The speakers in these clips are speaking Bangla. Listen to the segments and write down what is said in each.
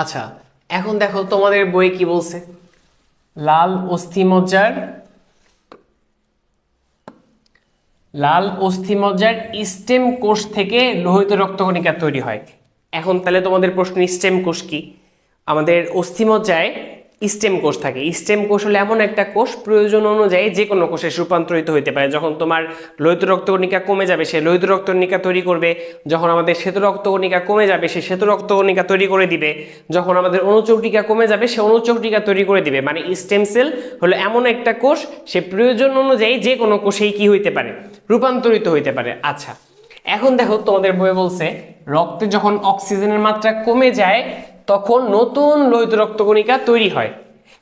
আচ্ছা এখন দেখো তোমাদের বই কি বলছে? লাল অস্থিমজ্জার লাল অস্থিমজ্জার স্টেম কোষ থেকে লোহিত রক্তকণিকা তৈরি হয়। এখন তাহলে তোমাদের প্রশ্ন স্টেম কোষ কি? আমাদের অস্থিমজ্জায় স্টেম কোষ থাকে। স্টেম কোষ হলো এমন একটা কোষ, প্রয়োজন অনুযায়ী যে কোনো কোষে রূপান্তরিত হতে পারে। যখন তোমার লোহিত রক্তকণিকা কমে যাবে, সে লোহিত রক্তকণিকা তৈরি করবে। যখন আমাদের শ্বেত রক্তকণিকা কমে যাবে, সে শ্বেত রক্তকণিকা তৈরি করে দিবে। যখন আমাদের অনুচক্রিকা কমে যাবে, সে অনুচক্রিকা তৈরি করে দিবে। মানে স্টেম সেল হলো এমন একটা কোষ, সে প্রয়োজন অনুযায়ী যে কোনো কোষেই কি হইতে পারে? রূপান্তরিত হইতে পারে। আচ্ছা এখন দেখো তোমাদের বই বলছে, রক্তে যখন অক্সিজেনের মাত্রা কমে যায় তখন নতুন লোহিত রক্তকণিকা তৈরি হয়।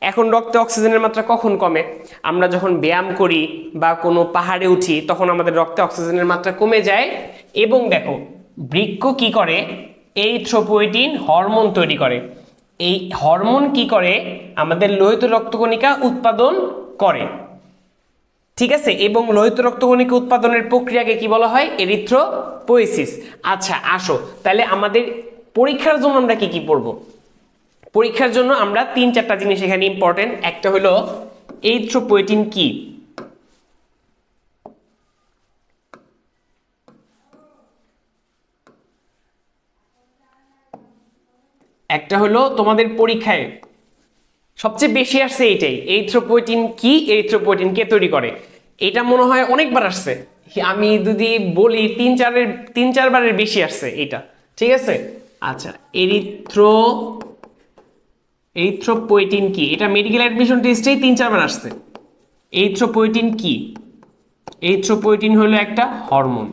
এখন রক্তে অক্সিজেনের মাত্রা কখন কমে? আমরা যখন ব্যায়াম করি বা কোনো পাহাড়ে উঠি, তখন আমাদের রক্তে অক্সিজেনের মাত্রা কমে যায় এবং দেখো বৃক্ষ কি করে? এই থ্রোপোয়েটিন হরমোন তৈরি করে। এই হরমোন কি করে? আমাদের লোহিত রক্তকণিকা উৎপাদন করে। ঠিক আছে? এবং লোহিত রক্তকণিকা উৎপাদনের প্রক্রিয়াকে কি বলা হয়? এরিথ্রোপোয়েসিস। আচ্ছা আসো। তাহলে আমাদের পরীক্ষার জন্য আমরা কি কি পড়ব? পরীক্ষার জন্য আমরা তিন চারটা জিনিস এখানে ইম্পর্টেন্ট একটা হলো এরিথ্রোপোয়েটিন কি? একটা হলো তোমাদের পরীক্ষায় সবচেয়ে বেশি আসছে এইটাই। এইথ্রোপোয়েটিন কি? এইথ্রোপোয়েটিন কে তৈরি করে। এটা মনে হয় অনেকবার আসছে। আমি যদি বলি তিন চারের তিন চারবারের বেশি আসছে এটা। ঠিক আছে? আচ্ছা এরিথ্রো এইথ্রোপোয়েটিন কি? এটা মেডিকেল অ্যাডমিশন টেস্টেই তিন চারবার আসছে। এইথ্রোপোয়েটিন কি? এইথ্রোপোয়েটিন হলো একটা হরমোন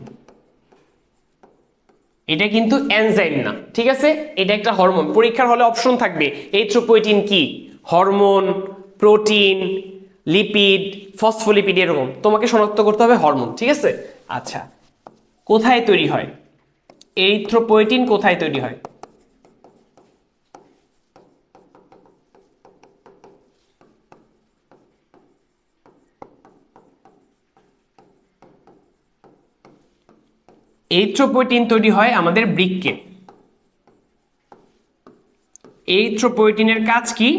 এটা কিন্তু এনজাইম না, ঠিক আছে? এটা একটা হরমোন পরীক্ষার হলে অপশন থাকবে এইথ্রোপোয়েটিন কি? হরমোন প্রোটিন লিপিড ফসফোলিপিড এরকম। তোমাকে শনাক্ত করতে হবে হরমোন ঠিক আছে? আচ্ছা কোথায় তৈরি হয়? এইথ্রোপোয়েটিন কোথায় তৈরি হয়? এইথ্রোপোয়েটিন তৈরি হয় আমাদের বৃক্কে এইথ্রোপোয়েটিনের কাজ কি?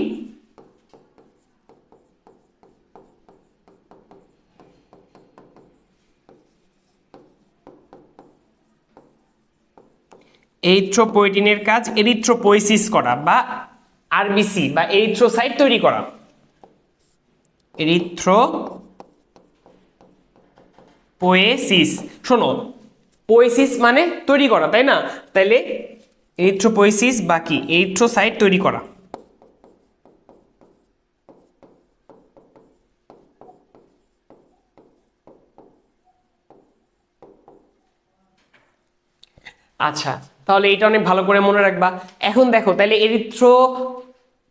এইথ্রোপোয়েটিনের কাজ এরিথ্রোপোয়েসিস করা বা আরবিসি বা এরিথ্রোসাইট তৈরি করা। এরিথ্রো পোয়েসিস শোনো পোয়েসিস মানে তৈরি করা, তাই না? তাইলে এরিথ্রোপোয়েসিস বা কি এরিথ্রোসাইট তৈরি করা। আচ্ছা তাহলে এটা অনেক ভালো করে মনে রাখবা। এখন দেখো তাহলে এরিথ্রো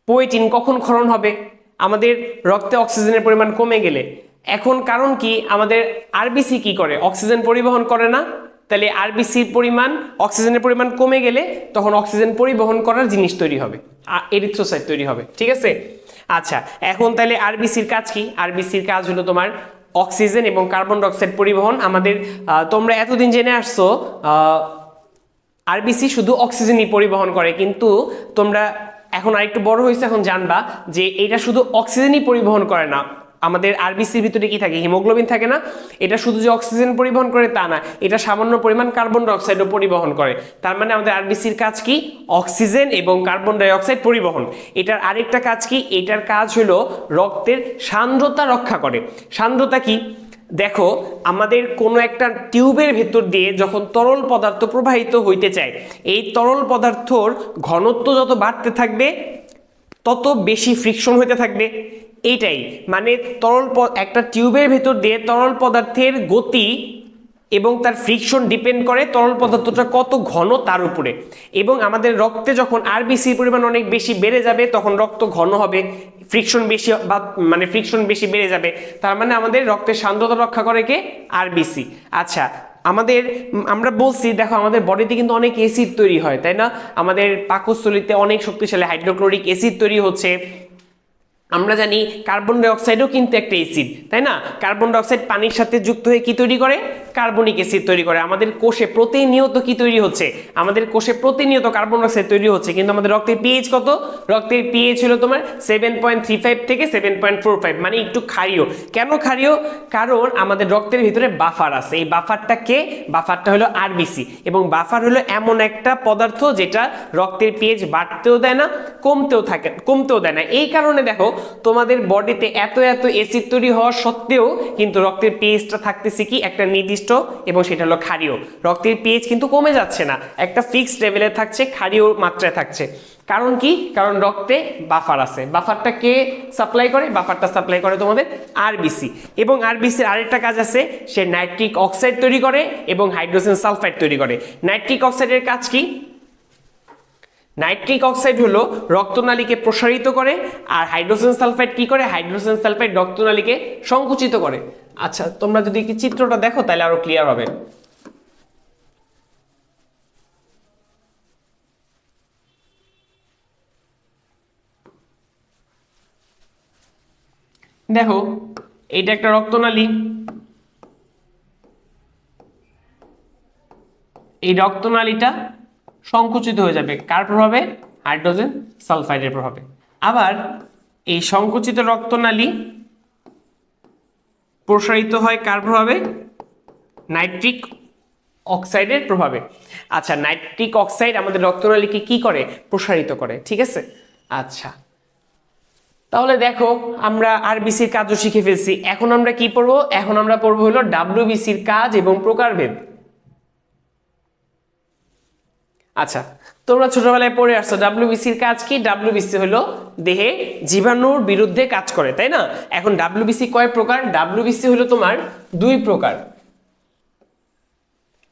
পোয়েটিন কখন ক্ষরণ হবে? আমাদের রক্তে অক্সিজেনের পরিমাণ কমে গেলে। এখন কারণ কি? আমাদের আরবিসি কি করে? অক্সিজেন পরিবহন করে না? তাহলে আরবিসির পরিমাণ অক্সিজেনের পরিমাণ কমে গেলে তখন অক্সিজেন পরিবহন করার জিনিস তৈরি হবে এরিথ্রোসাইট তৈরি হবে, ঠিক আছে? আচ্ছা এখন তাহলে আরবিসির কাজ কি? আরবিসির কাজ হলো তোমার অক্সিজেন এবং কার্বন ডাইঅক্সাইড পরিবহন। আমাদের তোমরা এতদিন জেনে আসছো আরবিসি শুধু অক্সিজেনই পরিবহন করে, কিন্তু তোমরা এখন আরেকটু বড় হয়েছে, এখন জানবা যে এটা শুধু অক্সিজেনই পরিবহন করে না আমাদের আরবিসির ভিতরে কি থাকে? হিমোগ্লোবিন থাকে না। এটা শুধু যে অক্সিজেন পরিবহন করে তা না, এটা সামান্য পরিমাণ কার্বন ডাইঅক্সাইডও পরিবহন করে। তার মানে আমাদের আরবিসির কাজ কি? অক্সিজেন এবং কার্বন ডাইঅক্সাইড পরিবহন। এটার আরেকটা কাজ কি? এটার কাজ হলো রক্তের সান্দ্রতা রক্ষা করে। সান্দ্রতা কি? দেখো, আমাদের কোনো একটা টিউবের ভেতর দিয়ে যখন তরল পদার্থ প্রবাহিত হইতে চায়, এই তরল পদার্থর ঘনত্ব যত বাড়তে থাকবে, তত বেশি ফ্রিকশন হইতে থাকবে। এইটাই। মানে তরল একটা টিউবের ভেতর দিয়ে তরল পদার্থের গতি এবং তার ফ্রিকশন ডিপেন্ড করে তরল পদার্থটা কত ঘন তার উপরে। এবং আমাদের রক্তে যখন আরবিসির পরিমাণ অনেক বেশি বেড়ে যাবে, তখন রক্ত ঘন হবে ফ্রিকশন বেশি বা মানে ফ্রিকশন বেশি বেড়ে যাবে। তার মানে আমাদের রক্তের সান্দ্রতা রক্ষা করে কে? আরবিসি আচ্ছা আমাদের আমরা বলছি, দেখো আমাদের বডিতে কিন্তু অনেক অ্যাসিড তৈরি হয়, তাই না? আমাদের পাকস্থলিতে অনেক শক্তিশালী হাইড্রোক্লোরিক অ্যাসিড তৈরি হচ্ছে। আমরা জানি কার্বন ডাইঅক্সাইডও কিন্তু একটা অ্যাসিড, তাই না? কার্বন ডাইঅক্সাইড পানির সাথে যুক্ত হয়ে কি তৈরি করে? কার্বনিক অ্যাসিড তৈরি করে। আমাদের কোষে প্রতিনিয়ত কি তৈরি হচ্ছে? আমাদের কোষে প্রতিনিয়ত কার্বন ডাইঅক্সাইড তৈরি হচ্ছে, কিন্তু আমাদের রক্তের পিএইচ কত? রক্তের পিএইচ হলো তোমার সেভেন পয়েন্ট থ্রি ফাইভ থেকে সেভেন পয়েন্ট ফোর ফাইভ মানে একটু ক্ষারীয়। কেন ক্ষারীয়? কারণ আমাদের রক্তের ভিতরে বাফার আছে। এই বাফারটা কে? বাফারটা হলো আরবিসি এবং বাফার হলো এমন একটা পদার্থ যেটা রক্তের পিএইচ বাড়তেও দেয় না, কমতেও থাকে, কমতেও দেয় না। এই কারণে দেখো তোমাদের বডিতে এত এত এসিড তৈরি হওয়া সত্ত্বেও কিন্তু রক্তের পিএইচটা থাকতেছে কি? একটা নির্দিষ্ট এবং সেটা হলো ক্ষারীয়। রক্তের পিএইচ কিন্তু কমে যাচ্ছে না। একটা ফিক্সড লেভেলে থাকছে, ক্ষারীয় মাত্রায় থাকছে। কারণ কি? কারণ রক্তে বাফার আছে। বাফারটা কে সাপ্লাই করে? বাফারটা সাপ্লাই করে তোমাদের আরবিসি এবং আরবিসির আরেকটা কাজ আছে, সে নাইট্রিক অক্সাইড তৈরি করে এবং হাইড্রোজেন সালফাইড তৈরি করে। নাইট্রিক অক্সাইডের কাজ কি? নাইট্রিক অক্সাইড হলো রক্তনালীকে প্রসারিত করে, আর হাইড্রোজেন সালফাইড কি করে? হাইড্রোজেন সালফাইড রক্তনালীকে সংকুচিত করে। আচ্ছা তোমরা যদি কি চিত্রটা দেখো, তাহলে আরও ক্লিয়ার হবে। দেখো, এটা একটা রক্তনালী। এই রক্তনালীটা সংকুচিত হয়ে যাবে। কার প্রভাবে? হাইড্রোজেন সালফাইডের প্রভাবে। আবার এই সংকুচিত রক্তনালী প্রসারিত হয় কার প্রভাবে? নাইট্রিক অক্সাইডের প্রভাবে। আচ্ছা নাইট্রিক অক্সাইড আমাদের রক্তনালীকে কি করে? প্রসারিত করে, ঠিক আছে? আচ্ছা। তাহলে দেখো, আমরা আরবিসির কাজও শিখে ফেলছি। এখন আমরা কি পড়ব? এখন আমরা পড়ব হলো ডাব্লিউবিসির কাজ এবং প্রকারভেদ। আচ্ছা তোমরা ছোটবেলায় পড়ে আসছো ডাব্লিউবিসির কাজ কি? ডাব্লিউবিসি হলো দেহে জীবাণুর বিরুদ্ধে কাজ করে, তাই না? এখন ডাব্লিউবিসি কয় প্রকার? ডাব্লিউবিসি হলো তোমার দুই প্রকার।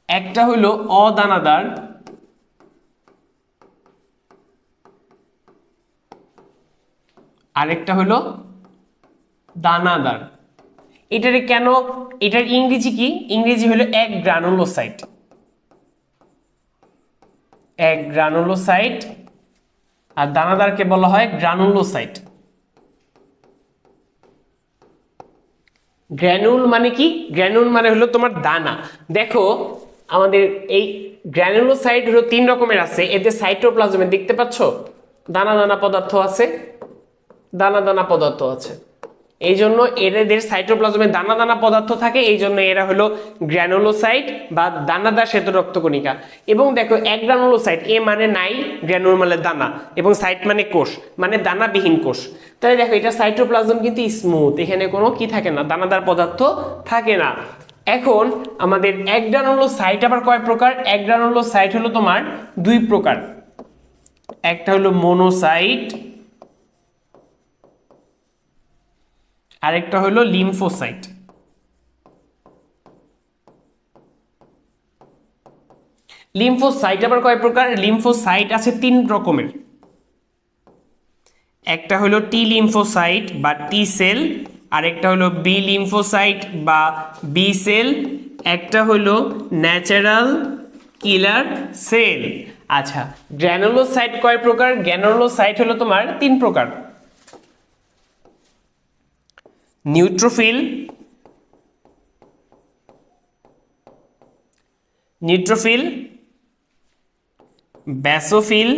একটা হলো অদানাদার, আরেকটা হলো দানাদার। এটার কেন? এটার ইংরেজি কি? ইংরেজি হলো এক গ্রানুলোসাইট এক গ্রানুলোসাইট আর দানাদারকে বলা হয় গ্রানুলোসাইট গ্র্যানুল মানে কি? গ্র্যানুল মানে হলো তোমার দানা। দেখো, আমাদের এই গ্র্যানুলোসাইট হলো তিন রকমের আছে। এতে সাইটোপ্লাজমে দেখতে পাচ্ছ? দানা দানা পদার্থ আছে, দানা দানা পদার্থ আছে। এই জন্য এদের সাইটোপ্লাজমে দানা দানা পদার্থ থাকে এই জন্য এরা হলো গ্র্যানুলোসাইট বা দানাদার শ্বেত রক্তকণিকা। এবং দেখো, এক গ্রানুলোসাইট এ মানে নাই গ্র্যানুল মানে দানা, এবং সাইট মানে কোষ মানে দানাবিহীন কোষ। তাহলে দেখো, এটা সাইটোপ্লাজম কিন্তু স্মুথ এখানে কোনো কি থাকে না, দানাদার পদার্থ থাকে না। এখন আমাদের এক গ্রানুলোসাইট আবার কয় প্রকার? এক গ্রানুলোসাইট হলো তোমার দুই প্রকার। একটা হলো মোনোসাইট আরেকটা হলো লিম্ফোসাইট। লিম্ফোসাইট, আবার কয় প্রকার? লিম্ফোসাইট আছে তিন রকমের। একটা হলো টি লিম্ফোসাইট বা টি সেল, আরেকটা হলো বি লিম্ফোসাইট বা বি সেল, একটা হলো ন্যাচারাল কিলার সেল। আচ্ছা গ্র্যানুলোসাইট কয় প্রকার? গ্র্যানুলোসাইট হলো তোমার তিন প্রকার। Neutrophil neutrophil basophil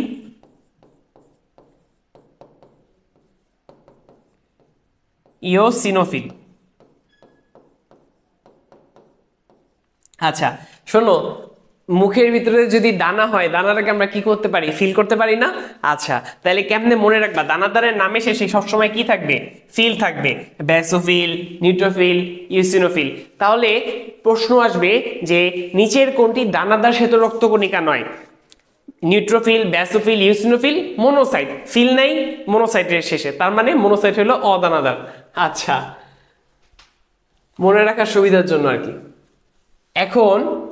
eosinophil. আচ্ছা শোনো মুখের ভিতরে যদি দানা হয়, দানাটাকে আমরা কি করতে পারি? ফিল করতে পারি না? আচ্ছা তাহলে কেমনে মনে রাখবা? দানাদারের নামে শেষে সবসময় কি থাকবে? ফিল থাকবে। ব্যাসোফিল নিউট্রোফিল ইউসিনোফিল তাহলে প্রশ্ন আসবে যে, নিচের কোনটি দানাদার শ্বেত রক্তকণিকা নয়? নিউট্রোফিল ব্যাসোফিল ইউসিনোফিল মোনোসাইট ফিল নাই মোনোসাইটের শেষে। তার মানে মোনোসাইট হলো অদানাদার। আচ্ছা মনে রাখার সুবিধার জন্য আর কি। এখন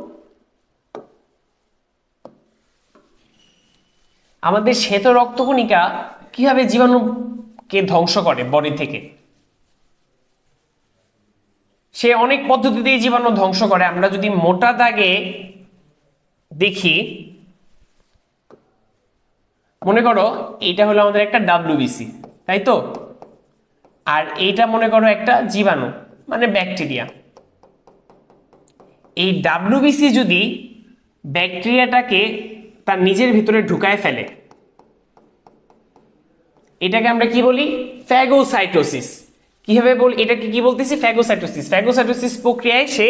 আমাদের শ্বেত রক্তকণিকা কীভাবে জীবাণুকে ধ্বংস করে বডি থেকে? সে অনেক পদ্ধতিতেই জীবাণু ধ্বংস করে। আমরা যদি মোটা দাগে দেখি, মনে করো এটা হলো আমাদের একটা ডাব্লিউবিসি তাই তো? আর এইটা মনে করো একটা জীবাণু মানে ব্যাকটেরিয়া। এই ডাব্লিউবিসি যদি ব্যাকটেরিয়াটাকে তার নিজের ভিতরে ঢুকায় ফেলে। এটাকে আমরা কি বলি? ফ্যাগোসাইটোসিস কীভাবে বল এটাকে কি বলতেছি? ফ্যাগোসাইটোসিস ফ্যাগোসাইটোসিস প্রক্রিয়ায় সে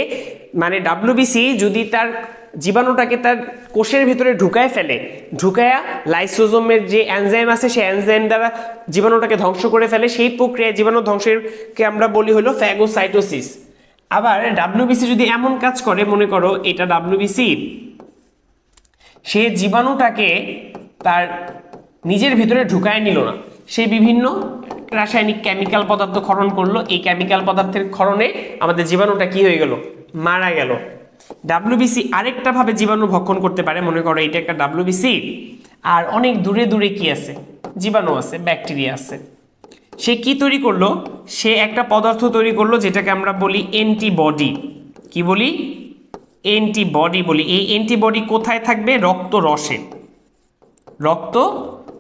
মানে ডাব্লিউবিসি যদি তার জীবাণুটাকে তার কোষের ভিতরে ঢুকায় ফেলে, ঢুকায়া লাইসোজোমের যে অ্যানজাইম আছে, সেই অ্যানজাইম দ্বারা জীবাণুটাকে ধ্বংস করে ফেলে, সেই প্রক্রিয়ায় জীবাণু ধ্বংসেরকে আমরা বলি হলো ফ্যাগোসাইটোসিস আবার ডাব্লিউবিসি যদি এমন কাজ করে, মনে করো এটা ডাব্লিউবিসি সে জীবাণুটাকে তার নিজের ভিতরে ঢুকায় নিল না। সে বিভিন্ন রাসায়নিক কেমিক্যাল পদার্থ ক্ষরণ করল। এই কেমিক্যাল পদার্থের ক্ষরণে আমাদের জীবাণুটা কি হয়ে গেল? মারা গেল। ডাব্লিউবিসি আরেকটা ভাবে জীবাণু ভক্ষণ করতে পারে। মনে করো এটা একটা ডাব্লিউবিসি আর অনেক দূরে দূরে কি আছে? জীবাণু আছে ব্যাকটেরিয়া আছে। সে কি তৈরি করল? সে একটা পদার্থ তৈরি করল যেটাকে আমরা বলি অ্যান্টিবডি কি বলি? অ্যান্টিবডি বলি। এই অ্যান্টিবডি কোথায় থাকবে? রক্ত রসে। রক্ত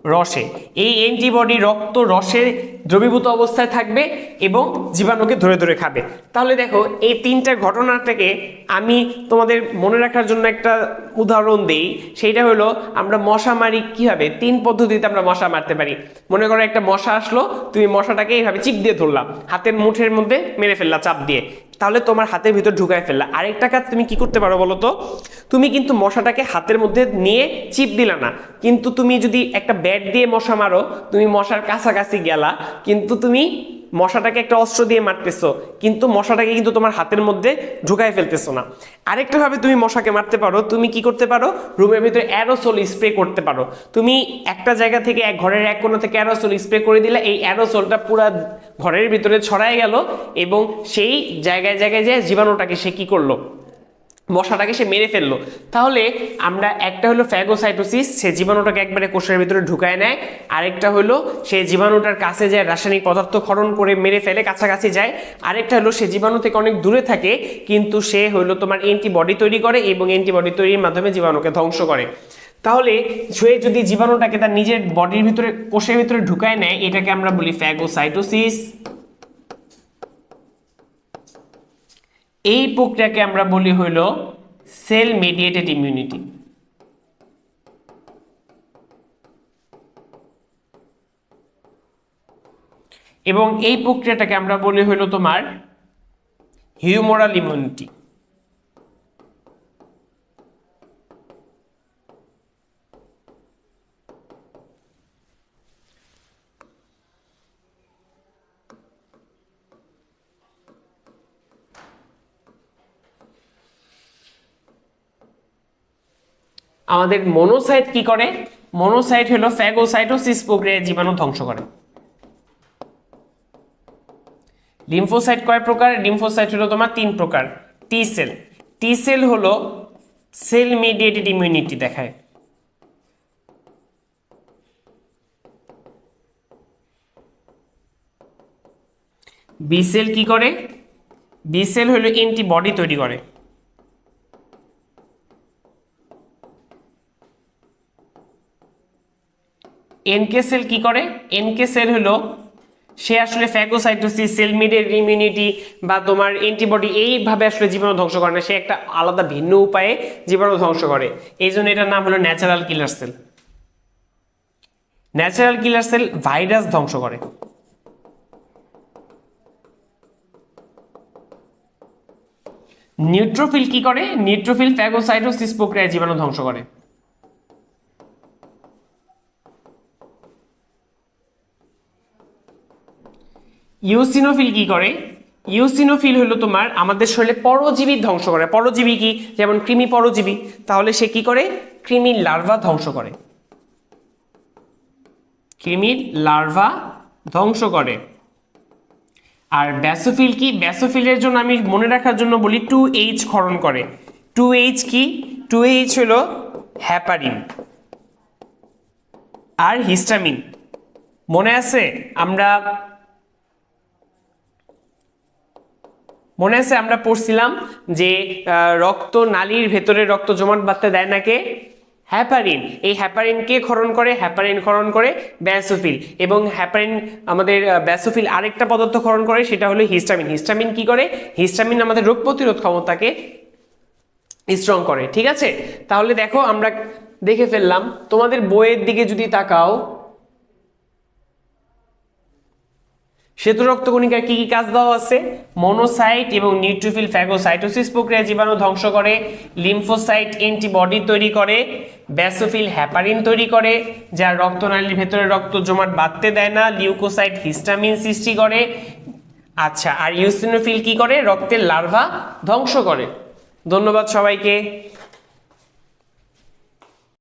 রসে। এই অ্যান্টিবডি রক্ত রসে দ্রবীভূত অবস্থায় থাকবে এবং জীবাণুকে ধরে ধরে খাবে। তাহলে দেখো, এই তিনটা ঘটনাটাকে আমি তোমাদের মনে রাখার জন্য একটা উদাহরণ দিই। সেইটা হলো, আমরা মশা মারি কীভাবে? তিন পদ্ধতিতে আমরা মশা মারতে পারি। মনে করো একটা মশা আসলো, তুমি মশাটাকে এইভাবে চিপ দিয়ে ধরলাম হাতের মুঠের মধ্যে মেরে ফেললা চাপ দিয়ে। তাহলে তোমার হাতের ভিতর ঢুকায় ফেললা। আরেকটা কাজ তুমি কি করতে পারো বলো তো তুমি কিন্তু মশাটাকে হাতের মধ্যে নিয়ে চিপ দিলা না। কিন্তু তুমি যদি একটা ব্যাট দিয়ে মশা মারো, তুমি মশার কাছাকাছি গেলা, কিন্তু তুমি মশাটাকে একটা অস্ত্র দিয়ে মারতেছো, কিন্তু মশাটাকে কিন্তু তোমার হাতের মধ্যে ঢুকায় ফেলতেছো না। আরেকটা ভাবে তুমি মশাকে মারতে পারো, তুমি কি করতে পারো? রুমের ভিতরে অ্যারোসোল স্প্রে করতে পারো। তুমি একটা জায়গা থেকে এক ঘরের এক কোনো থেকে অ্যারোসোল স্প্রে করে দিলে, এই অ্যারোসোলটা পুরো ঘরের ভিতরে ছড়ায় গেল এবং সেই জায়গায় জায়গায় যে জীবাণুটাকে সে কি করল? মশাটাকে সে মেরে ফেলল। তাহলে আমরা একটা হলো ফ্যাগোসাইটোসিস, সে জীবাণুটাকে একবারে কোষের ভিতরে ঢুকায় নেয়। আরেকটা হলো সে জীবাণুটার কাছে যায়, রাসায়নিক পদার্থ খরণ করে মেরে ফেলে, কাছাকাছি যায়। আরেকটা হলো সে জীবাণু থেকে অনেক দূরে থাকে, কিন্তু সে হলো তোমার অ্যান্টিবডি তৈরি করে এবং অ্যান্টিবডি তৈরির মাধ্যমে জীবাণুকে ধ্বংস করে। তাহলে সে যদি জীবাণুটাকে তার নিজের বডির ভিতরে, কোষের ভিতরে ঢুকায় নেয়, এটাকে আমরা বলি ফ্যাগোসাইটোসিস। এই প্রক্রিয়াকে আমরা বলি হইল সেল মিডিয়েটেড ইমিউনিটি। এবং এই প্রক্রিয়াটাকে আমরা বলি হইল তোমার হিউমোরাল ইমিউনিটি। আমাদের মনোসাইট কি করে? মনোসাইট হলো ফ্যাগোসাইটোসিস প্রক্রিয়ায় জীবাণু ধ্বংস করে। লিম্ফোসাইট কয় প্রকার? লিম্ফোসাইট হলো তোমার তিন প্রকার। টি সেল টি সেল হলো সেল মিডিয়েটেড ইমিউনিটি দেখায়। বি সেল কি করে? বি সেল হলো অ্যান্টিবডি তৈরি করে। এনকে সেল কি করে? এনকে সেল হলো, সে আসলে ফ্যাগোসাইটোসিস সেল মিডিয়েট ইমিউনিটি বা তোমার অ্যান্টিবডি এইভাবে আসলে জীবাণু ধ্বংস করে না। সে একটা আলাদা ভিন্ন উপায়ে জীবাণু ধ্বংস করে। এই জন্য এটার নাম হলো natural killer cell natural killer cell virus ধ্বংস করে। নিউট্রোফিল কি করে? নিউট্রোফিল ফ্যাগোসাইটোসিস প্রক্রিয়ায় জীবাণু ধ্বংস করে। ইউসিনোফিল কি করে? ইউসিনোফিল হলো তোমার আমাদের শরীরে পরজীবী ধ্বংস করে। পরজীবী কি? যেমন কৃমি পরজীবী। তাহলে সে কি করে? কৃমির লার্ভা ধ্বংস করে। কৃমির লার্ভা ধ্বংস করে। আর ব্যাসোফিল কি? ব্যাসোফিলের জন্য আমি মনে রাখার জন্য বলি টু এইচ ক্ষরণ করে। টু এইচ কি? টু এইচ হলো হ্যাপারিন। আর হিস্টামিন। মনে আছে? আমরা মনে আছে আমরা পড়ছিলাম যে রক্ত নালীর ভেতরে রক্ত জমাট বাঁধতে দেয় না কে? হ্যাপারিন এই হ্যাপারিন কে ক্ষরণ করে? হ্যাপারিন ক্ষরণ করে ব্যাসোফিল এবং হ্যাপারিন আমাদের ব্যাসোফিল আরেকটা পদার্থ ক্ষরণ করে, সেটা হলো হিস্টামিন হিস্টামিন কি করে? হিস্টামিন আমাদের রোগ প্রতিরোধ ক্ষমতাকে স্ট্রং করে, ঠিক আছে? তাহলে দেখো আমরা দেখে ফেললাম, তোমাদের বইয়ের দিকে যদি তাকাও শ্বেত রক্তকণিকার কি কি কাজ দেওয়া আছে? মনোসাইট এবং নিউট্রোফিল ফ্যাগোসাইটোসিস প্রক্রিয়া জীবাণু ধ্বংস করে লিম্ফোসাইট অ্যান্টিবডি তৈরি করে ব্যাসোফিল হ্যাপারিন তৈরি করে যা রক্তনালীর ভেতরে রক্ত জমাট বাঁধতে দেয় না লিউকোসাইট হিস্টামিন সৃষ্টি করে। আচ্ছা আর ইউসিনোফিল কি করে? রক্তের লার্ভা ধ্বংস করে। ধন্যবাদ সবাইকে।